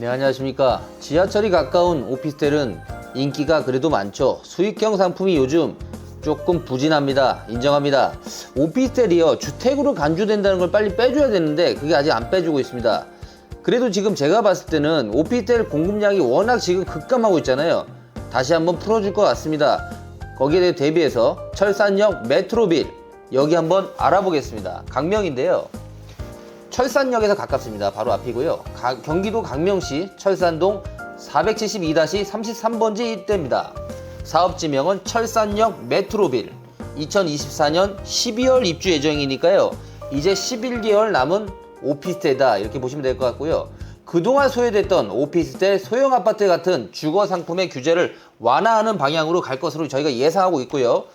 네, 안녕하십니까. 지하철이 가까운 오피스텔은 인기가 그래도 많죠. 수익형 상품이 요즘 조금 부진합니다. 인정합니다. 오피스텔이요. 주택으로 간주된다는 걸 빨리 빼줘야 되는데 그게 아직 안 빼주고 있습니다. 그래도 지금 제가 봤을 때는 오피스텔 공급량이 워낙 지금 급감하고 있잖아요. 다시 한번 풀어줄 것 같습니다. 거기에 대비해서 철산역 메트로빌 여기 한번 알아보겠습니다. 강명인데요. 철산역에서 가깝습니다. 바로 앞이고요. 가- 경기도 강명시 철산동 472-33번지 일대입니다. 사업지명은 철산역 메트로빌. 2024년 12월 입주 예정이니까요. 이제 11개월 남은 오피스텔이다 이렇게 보시면 될 것 같고요. 그동안 소외됐던 오피스텔, 소형 아파트 같은 주거 상품의 규제를 완화하는 방향으로 갈 것으로 저희가 예상하고 있고요.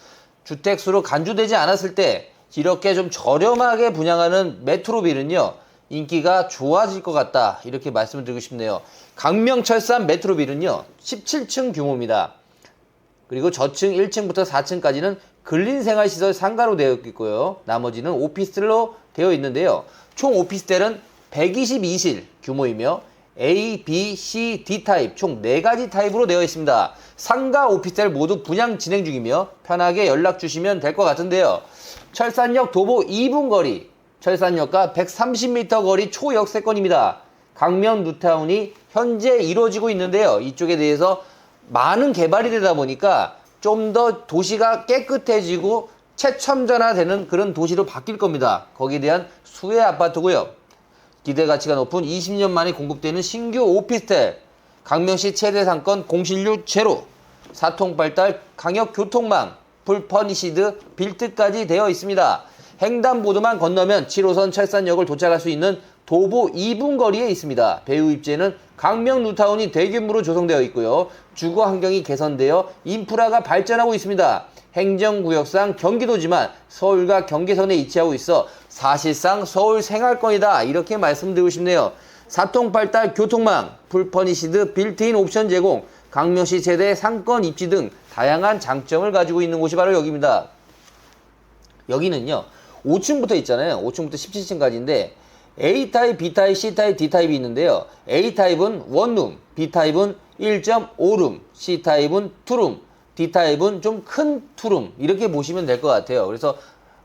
주택수로 간주되지 않았을 때 이렇게 좀 저렴하게 분양하는 메트로빌은요 인기가 좋아질 것 같다 이렇게 말씀을 드리고 싶네요. 강명철산 메트로빌은요 17층 규모입니다. 그리고 저층 1층부터 4층까지는 근린생활시설 상가로 되어 있고요. 나머지는 오피스텔로 되어 있는데요. 총 오피스텔은 122실 규모이며 A, B, C, D 타입 총 4가지 타입으로 되어 있습니다. 상가 오피스텔 모두 분양 진행 중이며 편하게 연락 주시면 될 것 같은데요. 철산역 도보 2분 거리, 철산역과 130m 거리 초역세권입니다. 강명 뉴타운이 현재 이루어지고 있는데요. 이쪽에 대해서 많은 개발이 되다 보니까 좀 더 도시가 깨끗해지고 최첨단화되는 그런 도시로 바뀔 겁니다. 거기에 대한 수혜 아파트고요. 기대 가치가 높은 20년 만에 공급되는 신규 오피스텔, 강명시 최대 상권 공실률 제로, 사통 발달 강역 교통망, 풀퍼니시드 빌트까지 되어 있습니다. 횡단보도만 건너면 7호선 철산역을 도착할 수 있는 도보 2분 거리에 있습니다. 배후 입지에는 강명 뉴타운이 대규모로 조성되어 있고요. 주거 환경이 개선되어 인프라가 발전하고 있습니다. 행정구역상 경기도지만 서울과 경계선에 위치하고 있어 사실상 서울 생활권이다 이렇게 말씀드리고 싶네요. 사통발달 교통망, 풀퍼니시드 빌트인 옵션 제공, 강명시 최대 상권 입지 등 다양한 장점을 가지고 있는 곳이 바로 여기입니다. 여기는요 5층부터 있잖아요. 5층부터 17층까지인데 A타입, B타입, C타입, D타입이 있는데요. A타입은 원룸, B타입은 1.5룸, C타입은 투룸, D타입은 좀 큰 투룸. 이렇게 보시면 될 것 같아요. 그래서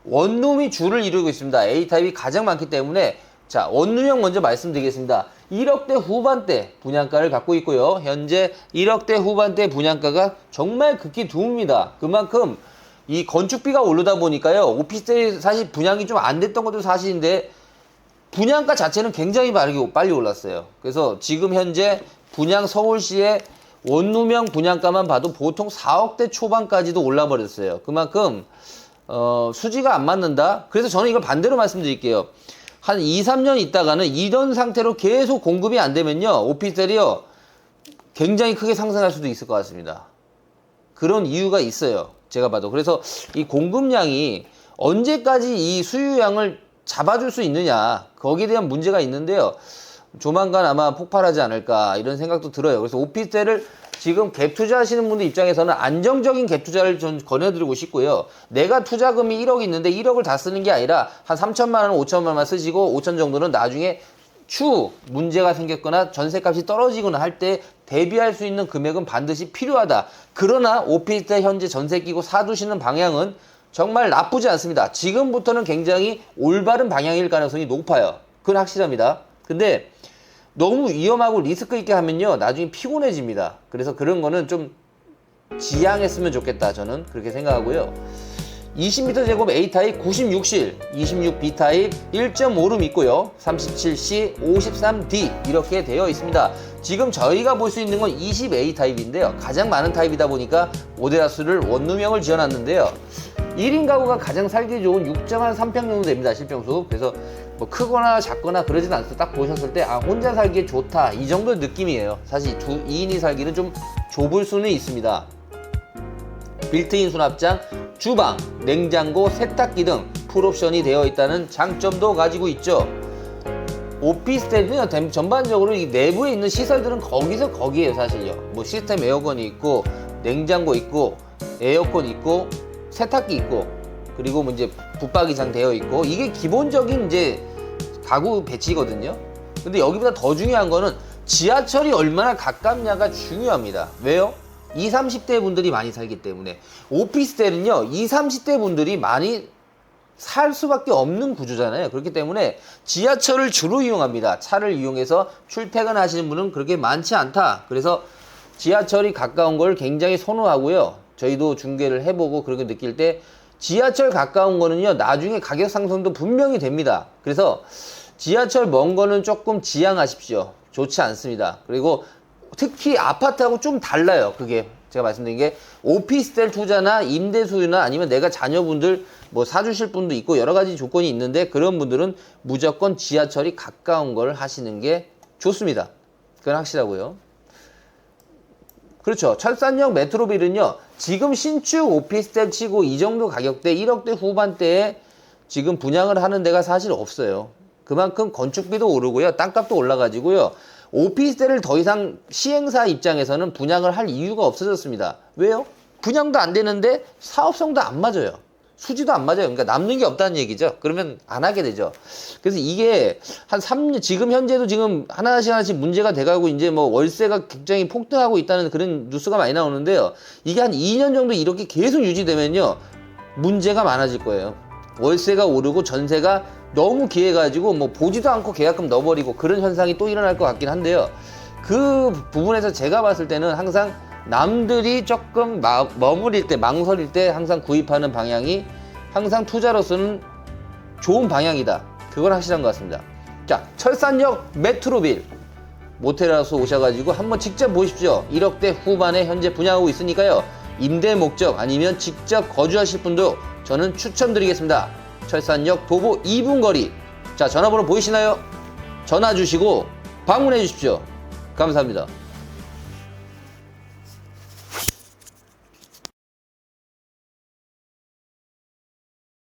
원룸이 주를 이루고 있습니다. A타입이 가장 많기 때문에 자 원룸형 먼저 말씀드리겠습니다. 1억대 후반대 분양가를 갖고 있고요. 현재 1억대 후반대 분양가가 정말 극히 드뭅니다. 그만큼 이 건축비가 오르다 보니까요 오피스텔 사실 분양이 좀 안 됐던 것도 사실인데 분양가 자체는 굉장히 빠르게 빨리 올랐어요. 그래서 지금 현재 분양 서울시의 원룸형 분양가만 봐도 보통 4억대 초반까지도 올라 버렸어요. 그만큼 어, 수지가 안 맞는다. 그래서 저는 이걸 반대로 말씀드릴게요. 한 2, 3년 있다가는 이런 상태로 계속 공급이 안 되면요. 오피스텔이요. 굉장히 크게 상승할 수도 있을 것 같습니다. 그런 이유가 있어요. 제가 봐도. 그래서 이 공급량이 언제까지 이 수요량을 잡아줄 수 있느냐. 거기에 대한 문제가 있는데요. 조만간 아마 폭발하지 않을까 이런 생각도 들어요. 그래서 오피스텔을 지금 갭 투자하시는 분들 입장에서는 안정적인 갭 투자를 좀 권해드리고 싶고요. 내가 투자금이 1억 있는데 1억을 다 쓰는 게 아니라 한 3천만 원, 5천만 원만 쓰시고 5천 정도는 나중에 추후 문제가 생겼거나 전세값이 떨어지거나 할 때 대비할 수 있는 금액은 반드시 필요하다. 그러나 오피스텔 현재 전세 끼고 사두시는 방향은 정말 나쁘지 않습니다. 지금부터는 굉장히 올바른 방향일 가능성이 높아요. 그건 확실합니다. 근데 너무 위험하고 리스크 있게 하면요. 나중에 피곤해집니다. 그래서 그런 거는 좀 지양했으면 좋겠다. 저는 그렇게 생각하고요. 20m 제곱 A타입 96실, 26B타입 1.5룸 있고요. 37C, 53D 이렇게 되어 있습니다. 지금 저희가 볼 수 있는 건 20A 타입인데요. 가장 많은 타입이다 보니까 모델하수를 원룸형을 지어놨는데요. 1인 가구가 가장 살기 좋은 6.3평 정도 됩니다. 실평수. 그래서 뭐 크거나 작거나 그러진 않고 딱 보셨을 때 아 혼자 살기에 좋다 이 정도 느낌이에요. 사실 두 2인이 살기는 좀 좁을 수는 있습니다. 빌트인 수납장, 주방, 냉장고, 세탁기 등 풀옵션이 되어 있다는 장점도 가지고 있죠. 오피스텔은요 대- 전반적으로 이 내부에 있는 시설들은 거기서 거기에요 사실요. 뭐 시스템 에어컨이 있고 냉장고 있고 에어컨 있고 세탁기 있고 그리고 뭐 이제 붙박이장 되어 있고 이게 기본적인 이제 가구 배치거든요. 근데 여기보다 더 중요한 거는 지하철이 얼마나 가깝냐가 중요합니다. 왜요? 20, 30대 분들이 많이 살기 때문에 오피스텔은요 20, 30대 분들이 많이 살 수밖에 없는 구조잖아요. 그렇기 때문에 지하철을 주로 이용합니다. 차를 이용해서 출퇴근하시는 분은 그렇게 많지 않다. 그래서 지하철이 가까운 걸 굉장히 선호하고요. 저희도 중계를 해보고 그렇게 느낄 때 지하철 가까운 거는요 나중에 가격 상승도 분명히 됩니다. 그래서 지하철 먼 거는 조금 지양하십시오. 좋지 않습니다. 그리고 특히 아파트하고 좀 달라요. 그게 제가 말씀드린 게 오피스텔 투자나 임대 소유나 아니면 내가 자녀분들 뭐 사주실 분도 있고 여러 가지 조건이 있는데 그런 분들은 무조건 지하철이 가까운 걸 하시는 게 좋습니다. 그건 확실하고요. 그렇죠. 철산역 메트로빌은요, 지금 신축 오피스텔 치고 이 정도 가격대 1억대 후반대에 지금 분양을 하는 데가 사실 없어요. 그만큼 건축비도 오르고요, 땅값도 올라가지고요, 오피스텔을 더 이상 시행사 입장에서는 분양을 할 이유가 없어졌습니다. 왜요? 분양도 안 되는데 사업성도 안 맞아요. 수지도 안 맞아요. 그러니까 남는 게 없다는 얘기죠. 그러면 안 하게 되죠. 그래서 이게 한 3년, 지금 현재도 지금 하나씩 하나씩 문제가 돼가고 이제 뭐 월세가 굉장히 폭등하고 있다는 그런 뉴스가 많이 나오는데요. 이게 한 2년 정도 이렇게 계속 유지되면요. 문제가 많아질 거예요. 월세가 오르고 전세가 너무 기해가지고 뭐 보지도 않고 계약금 넣어버리고 그런 현상이 또 일어날 것 같긴 한데요. 그 부분에서 제가 봤을 때는 항상 남들이 조금 마- 머무릴 때 망설일 때 항상 구입하는 방향이 항상 투자로서는 좋은 방향이다. 그건 확실한 것 같습니다. 자, 철산역 메트로빌 모텔하우스 오셔가지고 한번 직접 보십시오. 1억대 후반에 현재 분양하고 있으니까요. 임대 목적 아니면 직접 거주하실 분도 저는 추천드리겠습니다. 철산역 도보 2분 거리. 자, 전화번호 보이시나요? 전화 주시고 방문해 주십시오. 감사합니다.